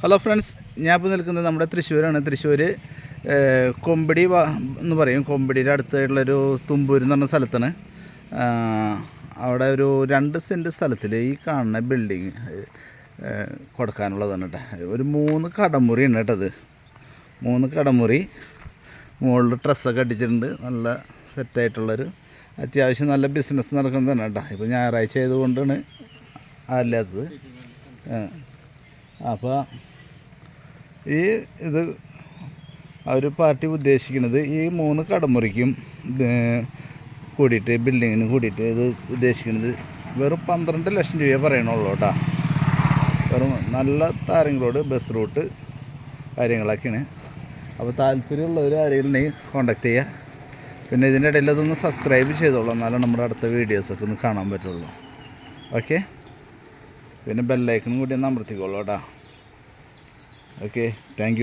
Hello friends ഞാൻ ഇപ്പോൾ നിൽക്കുന്നത് നമ്മുടെ തൃശ്ശൂരാണ്. തൃശ്ശൂർ കൊമ്പടി എന്ന് പറയും. കൊമ്പടിയുടെ അടുത്തായിട്ടുള്ളൊരു തുമ്പൂർ എന്ന് പറഞ്ഞ സ്ഥലത്താണ്. അവിടെ ഒരു രണ്ട് സെന്റ് സ്ഥലത്തിൽ ഈ കാണുന്ന ബിൽഡിങ് കൊടുക്കാനുള്ളതാണ് കേട്ടോ ഒരു മൂന്ന് കടമുറി ഉണ്ട് കേട്ടത് മൂന്ന് കടമുറി മുകളിൽ ഡ്രസ്സൊക്കെ അടിച്ചിട്ടുണ്ട്. നല്ല സെറ്റായിട്ടുള്ളൊരു അത്യാവശ്യം നല്ല ബിസിനസ് നടക്കുന്നതാണ് കേട്ടോ ഇപ്പോൾ ഞായറാഴ്ച ആയതുകൊണ്ടാണ് അല്ലാത്തത് അപ്പോൾ ഈ ഇത് അവർ പാർട്ടി ഉദ്ദേശിക്കുന്നത് ഈ മൂന്ന് കടമുറിക്കും കൂടിയിട്ട് ബിൽഡിങ്ങിന് കൂടിയിട്ട് ഇത് ഉദ്ദേശിക്കുന്നത് വെറും പന്ത്രണ്ട് ലക്ഷം രൂപയെ പറയണുള്ളൂ കേട്ടോ. വെറും നല്ല താരങ്ങളോട് ബസ് റൂട്ട് കാര്യങ്ങളൊക്കെയാണ്. അപ്പോൾ താല്പര്യമുള്ളവർ ആരെങ്കിലും നീ കോണ്ടാക്ട് ചെയ്യുക. പിന്നെ ഇതിന്റെ ഇടയിൽ അതൊന്ന് സബ്സ്ക്രൈബ് ചെയ്തോളൂ എന്നാലും നമ്മുടെ അടുത്ത വീഡിയോസൊക്കെ ഒന്ന് കാണാൻ പറ്റുള്ളൂ. ഓക്കെ പിന്നെ ബെല്ലൈക്കണും കൂടി ഒന്ന് അമർത്തിക്കോളൂ കേട്ടോ. Okay thank